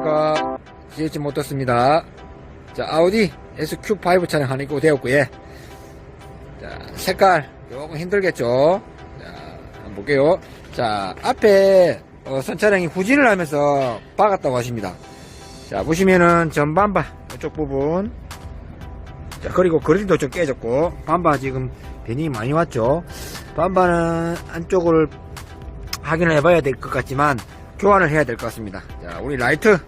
안녕하십니까. GH 모터스입니다. 자, 아우디 SQ5 차량 하나 입고 되었고요. 자, 색깔 조금 힘들겠죠. 자, 한번 볼게요. 자, 앞에 어, 선차량이 후진을 하면서 박았다고 하십니다. 자, 보시면은 전반바 이쪽 부분. 자, 그리고 그릴도 좀 깨졌고, 반바 지금 변이 많이 왔죠. 반바는 안쪽을 확인을 해봐야 될 것 같지만, 교환을 해야 될 것 같습니다. 자, 우리 라이트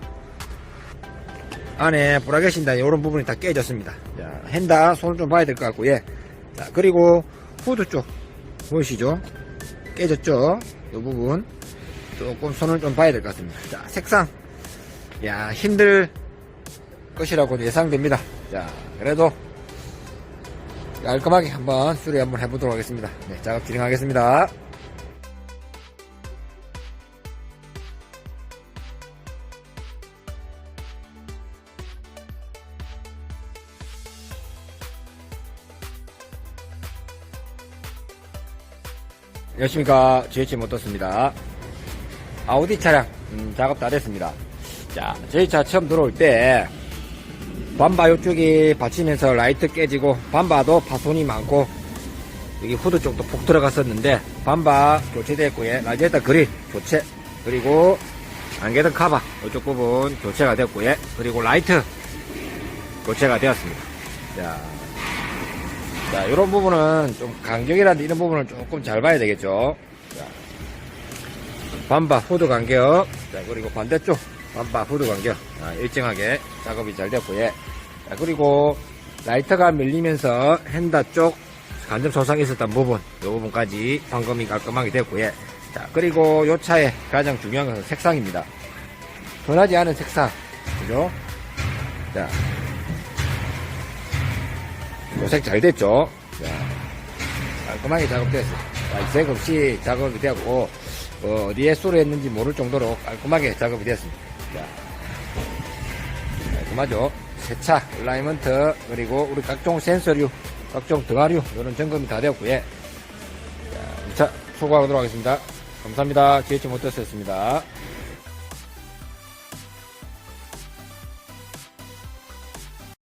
안에 브라켓인다 이런 부분이 다 깨졌습니다. 자, 핸다 손을 좀 봐야 될 것 같고요. 자, 그리고 후드 쪽 보이시죠? 깨졌죠? 이 부분 조금 손을 좀 봐야 될 것 같습니다. 자, 색상 야 힘들 것이라고 예상됩니다. 자, 그래도 깔끔하게 한번 수리 한번 해보도록 하겠습니다. 네, 작업 진행하겠습니다. 안녕하십니까. GH 모터스입니다. 아우디 차량, 음, 작업 다 됐습니다. 자, 저희 차 처음 들어올 때, 반바 요쪽이 받치면서 라이트 깨지고, 반바도 파손이 많고, 여기 후드 쪽도 폭 들어갔었는데, 반바 교체됐고요. 라제타 그릴 교체, 그리고 안개등 카바, 이쪽 부분 교체가 됐고요. 그리고 라이트 교체가 되었습니다. 자, 자, 이런 부분은 좀 간격이라든지 이런 부분을 조금 잘 봐야 되겠죠. 자, 반바 후드 간격. 자, 그리고 반대쪽 반바 후드 간격. 아, 일정하게 작업이 잘 됐고요. 자, 그리고 라이터가 밀리면서 핸다 쪽 간접 손상이 있었던 부분, 이 부분까지 방금이 깔끔하게 됐고요. 자, 그리고 이 차의 가장 중요한 것은 색상입니다. 변하지 않은 색상. 그죠? 자, 요색 잘 됐죠? 자, 깔끔하게 작업됐어요. 자, 이색 없이 작업이 되고, 어, 어디에 쏘로 했는지 모를 정도로 깔끔하게 작업이 됐습니다. 자, 깔끔하죠? 세차, 얼라이먼트, 그리고 우리 각종 센서류, 각종 등하류, 이런 점검이 다 되었고요. 자, 2차 수고하도록 하겠습니다. 감사합니다. GH 모터스였습니다.